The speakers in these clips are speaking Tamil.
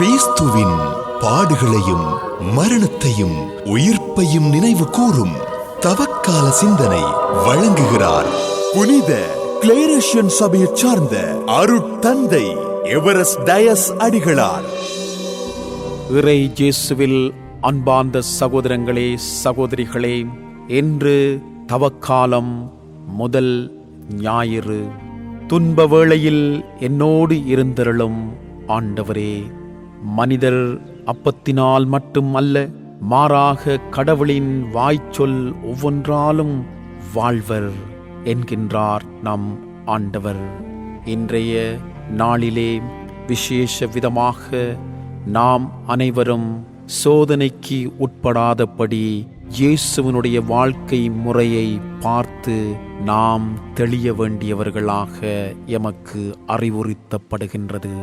கிறிஸ்துவின் பாடுகளையும் மரணத்தையும் உயிர்ப்பையும் நினைவு கூறும் தவக்கால சிந்தனை வழங்குகிறார். புனித கிளேரேஷியன் சபையைச் சார்ந்த அருட்தந்தை எவரஸ்ட் டயஸ் அடிகளார். இறை ஜேசுவில் அன்பார்ந்த சகோதரங்களே சகோதரிகளே என்று தவக்காலம் முதல் ஞாயிறு. துன்ப வேளையில் என்னோடு இருந்தருளும் ஆண்டவரே. மனிதர் அப்பத்தினால் மட்டும் அல்ல மாறாக கடவுளின் வாய்ச்சொல் ஒவ்வொன்றாலும் வாழ்வர் என்கின்றார் நம் ஆண்டவர். இன்றைய நாளிலே விசேஷ விதமாக நாம் அனைவரும் சோதனைக்கு உட்படாதபடி இயேசுவினுடைய வாழ்க்கை முறையை பார்த்து நாம் தெளிய வேண்டியவர்களாக எமக்கு அறிவுறுத்தப்படுகின்றது.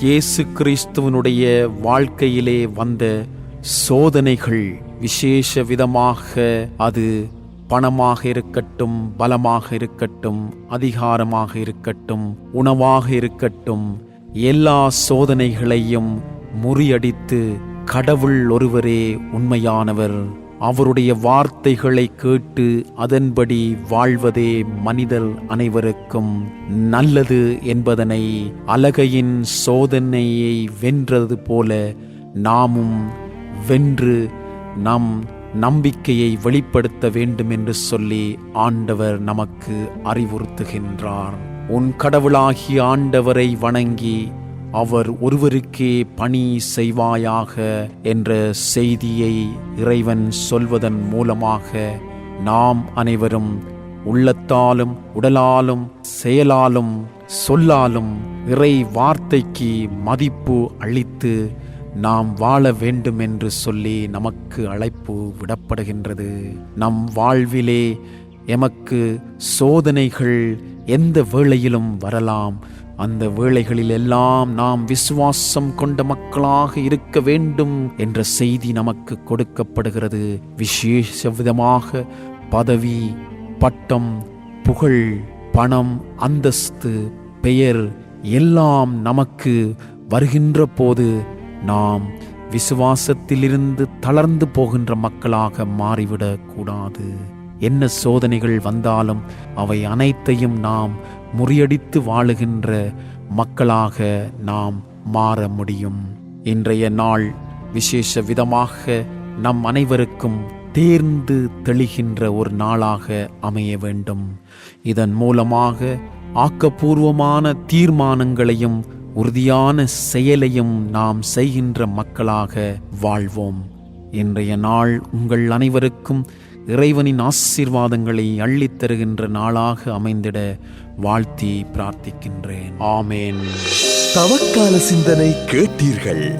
இயேசு கிறிஸ்துவனுடைய வாழ்க்கையிலே வந்த சோதனைகள் விசேஷ விதமாக அது பணமாக இருக்கட்டும் பலமாக இருக்கட்டும் அதிகாரமாக இருக்கட்டும் உணவாக இருக்கட்டும் எல்லா சோதனைகளையும் முறியடித்து கடவுள் ஒருவரே உண்மையானவர். அவருடைய வார்த்தைகளை கேட்டு அதன்படி வாழ்வதே மனிதர் அனைவருக்கும் நல்லது என்பதனை அலகையின் சோதனையை வென்றது போல நாமும் வென்று நம் நம்பிக்கையை வெளிப்படுத்த வேண்டும் என்று சொல்லி ஆண்டவர் நமக்கு அறிவுறுத்துகின்றார். உன் கடவுளாகிய ஆண்டவரை வணங்கி அவர் ஒருவருக்கே பணி செய்வாயாக என்ற செய்தியை இறைவன் சொல்வதன் மூலமாக நாம் அனைவரும் உள்ளத்தாலும் உடலாலும் செயலாலும் சொல்லாலும் இறை வார்த்தைக்கு மதிப்பு அளித்து நாம் வாழ வேண்டும் என்று சொல்லி நமக்கு அழைப்பு விடப்படுகின்றது. நம் வாழ்விலே எமக்கு சோதனைகள் எந்த வேளையிலும் வரலாம். அந்த வேளைகளில் எல்லாம் நாம் விசுவாசம் கொண்ட மக்களாக இருக்க வேண்டும் என்ற செய்தி நமக்கு கொடுக்கப்படுகிறது. விசேஷ விதமாக பதவி பட்டம் புகழ் பணம் அந்தஸ்து பெயர் எல்லாம் நமக்கு வருகின்ற போது நாம் விசுவாசத்திலிருந்து தளர்ந்து போகின்ற மக்களாக மாறிவிடக் கூடாது என்ன சோதனைகள் வந்தாலும் அவை அனைத்தையும் நாம் முறியடித்து வாழுகின்ற மக்களாக நாம் மாற முடியும். இன்றைய நாள் விசேஷ விதமாக நம் அனைவருக்கும் தேர்ந்து தெளிகின்ற ஒரு நாளாக அமைய வேண்டும். இதன் மூலமாக ஆக்கப்பூர்வமான தீர்மானங்களையும் உறுதியான செயலையும் நாம் செய்கின்ற மக்களாக வாழ்வோம். இன்றைய நாள் உங்கள் அனைவருக்கும் இறைவனின் ஆசீர்வாதங்களை அள்ளித் தருகின்ற நாளாக அமைந்திட வாழ்த்தி பிரார்த்திக்கின்றேன். ஆமேன். தவக்கால சிந்தனை கேட்டீர்கள்.